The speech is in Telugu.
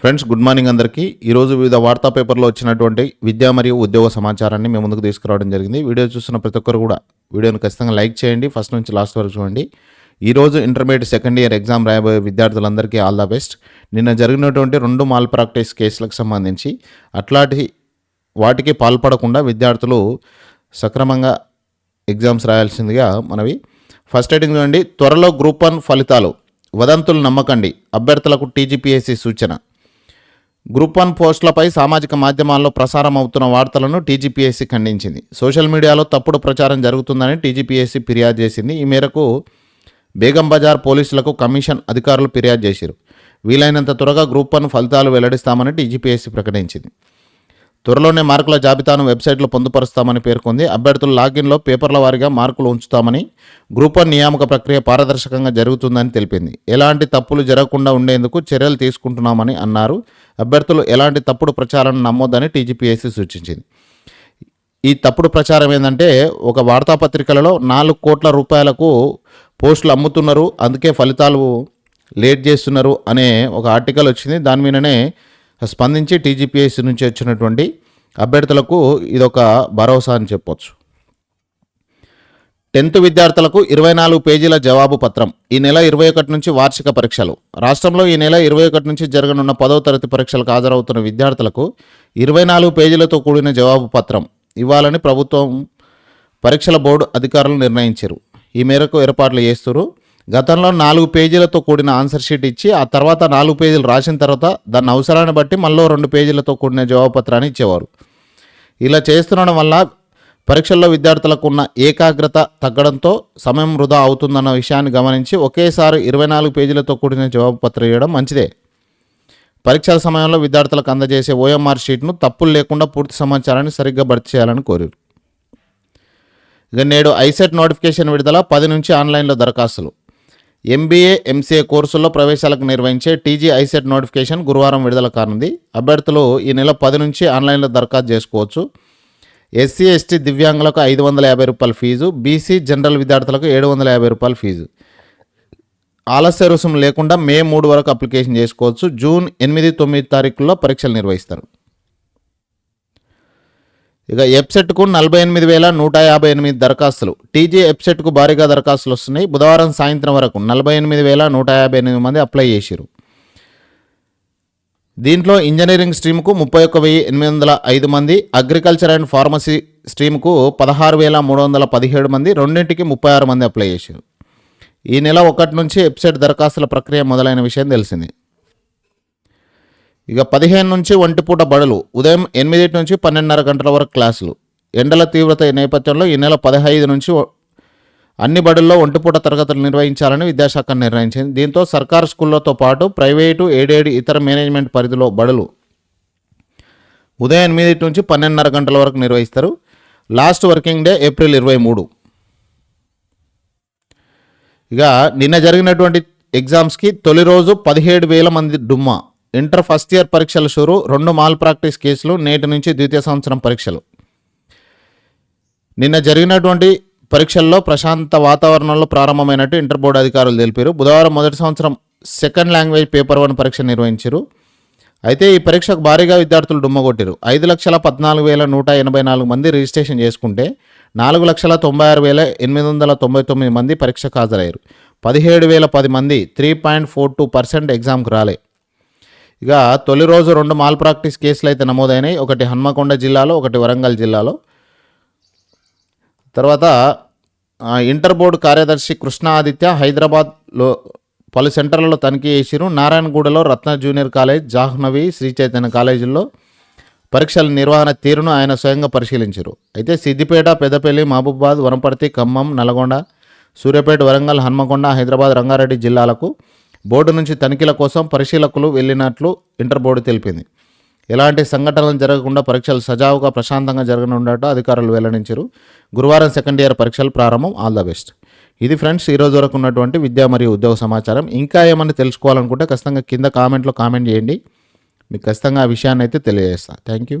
ఫ్రెండ్స్ గుడ్ మార్నింగ్ అందరికీ. ఈరోజు వివిధ వార్తా పేపర్లో వచ్చినటువంటి విద్యా మరియు ఉద్యోగ సమాచారాన్ని మేము ముందుకు తీసుకురావడం జరిగింది. వీడియో చూస్తున్న ప్రతి ఒక్కరు కూడా వీడియోని ఖచ్చితంగా లైక్ చేయండి. ఫస్ట్ నుంచి లాస్ట్ వరకు చూడండి. ఈరోజు ఇంటర్మీడియట్ సెకండ్ ఇయర్ ఎగ్జామ్ రాయబోయే విద్యార్థులందరికీ ఆల్ ద బెస్ట్. నిన్న జరిగినటువంటి రెండు మాల్ ప్రాక్టీస్ కేసులకు సంబంధించి అట్లాంటి వాటికి పాల్పడకుండా విద్యార్థులు సక్రమంగా ఎగ్జామ్స్ రాయాల్సిందిగా మనవి. ఫస్ట్ ఎయిడింగ్ చూడండి. త్వరలో గ్రూప్ వన్ ఫలితాలు. వదంతులు నమ్మకండి. అభ్యర్థులకు టీజీపీఎస్సీ సూచన. గ్రూప్ వన్ పోస్టులపై సామాజిక మాధ్యమాల్లో ప్రసారం అవుతున్న వార్తలను టీజీపీఎస్సీ ఖండించింది. సోషల్ మీడియాలో తప్పుడు ప్రచారం జరుగుతుందని టీజీపీఎస్సీ ఫిర్యాదు చేసింది. ఈ మేరకు బేగం బజార్ పోలీసులకు కమిషన్ అధికారులు ఫిర్యాదు చేశారు. వీలైనంత త్వరగా గ్రూప్ వన్ ఫలితాలు వెల్లడిస్తామని టీజీపీఎస్సీ ప్రకటించింది. త్వరలోనే మార్కుల జాబితాను వెబ్సైట్లో పొందుపరుస్తామని పేర్కొంది. అభ్యర్థుల లాగిన్లో పేపర్ల వారీగా మార్కులు ఉంచుతామని గ్రూప్ వన్ నియామక ప్రక్రియ పారదర్శకంగా జరుగుతుందని తెలిపింది. ఎలాంటి తప్పులు జరగకుండా ఉండేందుకు చర్యలు తీసుకుంటున్నామని అన్నారు. అభ్యర్థులు ఎలాంటి తప్పుడు ప్రచారం నమ్మొద్దని టీజీపీఎస్సీ సూచించింది. ఈ తప్పుడు ప్రచారం ఏంటంటే ఒక వార్తాపత్రికలలో నాలుగు కోట్ల రూపాయలకు పోస్టులు అమ్ముతున్నారు. అందుకే ఫలితాలు లేట్ చేస్తున్నారు అనే ఒక ఆర్టికల్ వచ్చింది. దాని మీదనే స్పందించి టీజీపీఎస్సీ నుంచి వచ్చినటువంటి అభ్యర్థులకు ఇదొక భరోసా అని చెప్పొచ్చు. టెన్త్ విద్యార్థులకు ఇరవై నాలుగు పేజీల జవాబు పత్రం. ఈ నెల ఇరవై ఒకటి నుంచి వార్షిక పరీక్షలు. రాష్ట్రంలో ఈ నెల ఇరవై ఒకటి నుంచి జరగనున్న పదో తరగతి పరీక్షలకు హాజరవుతున్న విద్యార్థులకు ఇరవై నాలుగు పేజీలతో కూడిన జవాబు పత్రం ఇవ్వాలని ప్రభుత్వం పరీక్షల బోర్డు అధికారులు నిర్ణయించారు. ఈ మేరకు ఏర్పాట్లు చేస్తున్నారు. గతంలో నాలుగు పేజీలతో కూడిన ఆన్సర్ షీట్ ఇచ్చి ఆ తర్వాత నాలుగు పేజీలు రాసిన తర్వాత దాని అవసరాన్ని బట్టి మళ్ళీ రెండు పేజీలతో కూడిన జవాబుపత్రాన్ని ఇచ్చేవారు. ఇలా చేస్తుండడం వల్ల పరీక్షల్లో విద్యార్థులకు ఉన్న ఏకాగ్రత తగ్గడంతో సమయం వృధా అవుతుందన్న విషయాన్ని గమనించి ఒకేసారి ఇరవై నాలుగు పేజీలతో కూడిన జవాబుపత్రం ఇవ్వడం మంచిదే. పరీక్షల సమయంలో విద్యార్థులకు అందజేసే ఓఎంఆర్ షీట్ను తప్పులు లేకుండా పూర్తి సమాచారాన్ని సరిగ్గా భర్తీ చేయాలని కోరారు. ఇక నేడు ఐసెట్ నోటిఫికేషన్ విడుదల పది నుంచి ఆన్లైన్లో దరఖాస్తులు. ఎంబీఏ ఎంసీఏ కోర్సుల్లో ప్రవేశాలకు నిర్వహించే టీజీ ఐసెట్ నోటిఫికేషన్ గురువారం విడుదల కానుంది. అభ్యర్థులు ఈ నెల పది నుంచి ఆన్లైన్లో దరఖాస్తు చేసుకోవచ్చు. ఎస్సీ ఎస్టీ దివ్యాంగులకు ఐదు వందల యాభై రూపాయల ఫీజు బీసీ జనరల్ విద్యార్థులకు ఏడు వందల యాభై రూపాయల ఫీజు. ఆలస్య రుసుము లేకుండా మే మూడు వరకు అప్లికేషన్ చేసుకోవచ్చు. జూన్ ఎనిమిది తొమ్మిది తారీఖుల్లో పరీక్షలు నిర్వహిస్తారు. ఇక ఎప్సెట్కు నలభై ఎనిమిది వేల నూట యాభై ఎనిమిది దరఖాస్తులు. టీజీ ఎప్సెట్కు భారీగా దరఖాస్తులు వస్తున్నాయి. బుధవారం సాయంత్రం వరకు నలభై ఎనిమిది వేల నూట యాభై ఎనిమిది మంది అప్లై చేశారు దీంట్లో ఇంజనీరింగ్ స్ట్రీమ్కు ముప్పై ఒక్క వెయ్యి ఎనిమిది వందల ఐదు మంది అగ్రికల్చర్ అండ్ ఫార్మసీ స్ట్రీమ్కు పదహారు వేల మూడు వందల పదిహేడు మంది రెండింటికి ముప్పై ఆరు మంది అప్లై చేశారు ఈ నెల ఒకటి నుంచి వెబ్సైట్ దరఖాస్తుల ప్రక్రియ మొదలైన విషయం తెలిసింది. ఇక పదిహేను నుంచి ఒంటిపూట బడులు ఉదయం ఎనిమిది నుంచి పన్నెండున్నర గంటల వరకు క్లాసులు. ఎండల తీవ్రత నేపథ్యంలో ఈ నెల పదహైదు నుంచి అన్ని బడుల్లో ఒంటిపూట తరగతులు నిర్వహించాలని విద్యాశాఖ నిర్ణయించింది. దీంతో సర్కారు స్కూళ్ళతో పాటు ప్రైవేటు ఏడేడు ఇతర మేనేజ్మెంట్ పరిధిలో బడులు ఉదయం ఎనిమిది నుంచి పన్నెండున్నర గంటల వరకు నిర్వహిస్తారు. లాస్ట్ వర్కింగ్ డే ఏప్రిల్ ఇరవై మూడు. ఇక నిన్న జరిగినటువంటి ఎగ్జామ్స్కి తొలి రోజు పదిహేడు వేల మంది డుమ్మా. ఇంటర్ ఫస్ట్ ఇయర్ పరీక్షల షురు రెండు మాల్ ప్రాక్టీస్ కేసులు నేటి నుంచి ద్వితీయ సంవత్సరం పరీక్షలు. నిన్న జరిగినటువంటి పరీక్షల్లో ప్రశాంత వాతావరణంలో ప్రారంభమైనట్టు ఇంటర్ బోర్డు అధికారులు తెలిపారు. బుధవారం మొదటి సంవత్సరం సెకండ్ లాంగ్వేజ్ పేపర్ వన్ పరీక్ష నిర్వహించారు. అయితే ఈ పరీక్షకు భారీగా విద్యార్థులు డుమ్మగొట్టారు. ఐదు లక్షల పద్నాలుగు వేల నూట ఎనభై నాలుగు మంది రిజిస్ట్రేషన్ చేసుకుంటే నాలుగు లక్షల తొంభై ఆరు వేల ఎనిమిది వందల తొంభై తొమ్మిది మంది పరీక్షకు హాజరయ్యారు. పదిహేడు వేల పది మంది three point four two percent ఎగ్జామ్కి రాలే. ఇక తొలి రోజు రెండు మాల్ ప్రాక్టీస్ కేసులు అయితే నమోదైనాయి. ఒకటి హన్మకొండ జిల్లాలో ఒకటి వరంగల్ జిల్లాలో. తర్వాత ఇంటర్ బోర్డు కార్యదర్శి కృష్ణ ఆదిత్య హైదరాబాద్లో పలు సెంటర్లలో తనిఖీ చేసిరు. నారాయణగూడలో రత్న జూనియర్ కాలేజ్ జాహ్నవి శ్రీ చైతన్య కాలేజీల్లో పరీక్షల నిర్వహణ తీరును ఆయన స్వయంగా పరిశీలించారు. అయితే సిద్దిపేట పెద్దపల్లి మహబూబాద్ వనపర్తి ఖమ్మం నల్గొండ సూర్యాపేట వరంగల్ హన్మకొండ హైదరాబాద్ రంగారెడ్డి జిల్లాలకు బోర్డు నుంచి తనిఖీల కోసం పరిశీలకులు వెళ్ళినట్లు ఇంటర్ బోర్డు తెలిపింది. ఎలాంటి సంఘటనలు జరగకుండా పరీక్షలు సజావుగా ప్రశాంతంగా జరగనున్నట్టు అధికారులు వెల్లడించారు. గురువారం సెకండ్ ఇయర్ పరీక్షలు ప్రారంభం. All the best. ఇది ఫ్రెండ్స్ ఈ రోజు వరకు ఉన్నటువంటి విద్యా మరియు ఉద్యోగ సమాచారం. ఇంకా ఏమైనా తెలుసుకోవాలనుకుంటే ఖచ్చితంగా కింద కామెంట్లో కామెంట్ చేయండి. మీకు ఖచ్చితంగా ఆ విషయాన్ని అయితే తెలియజేస్తాను థ్యాంక్ యూ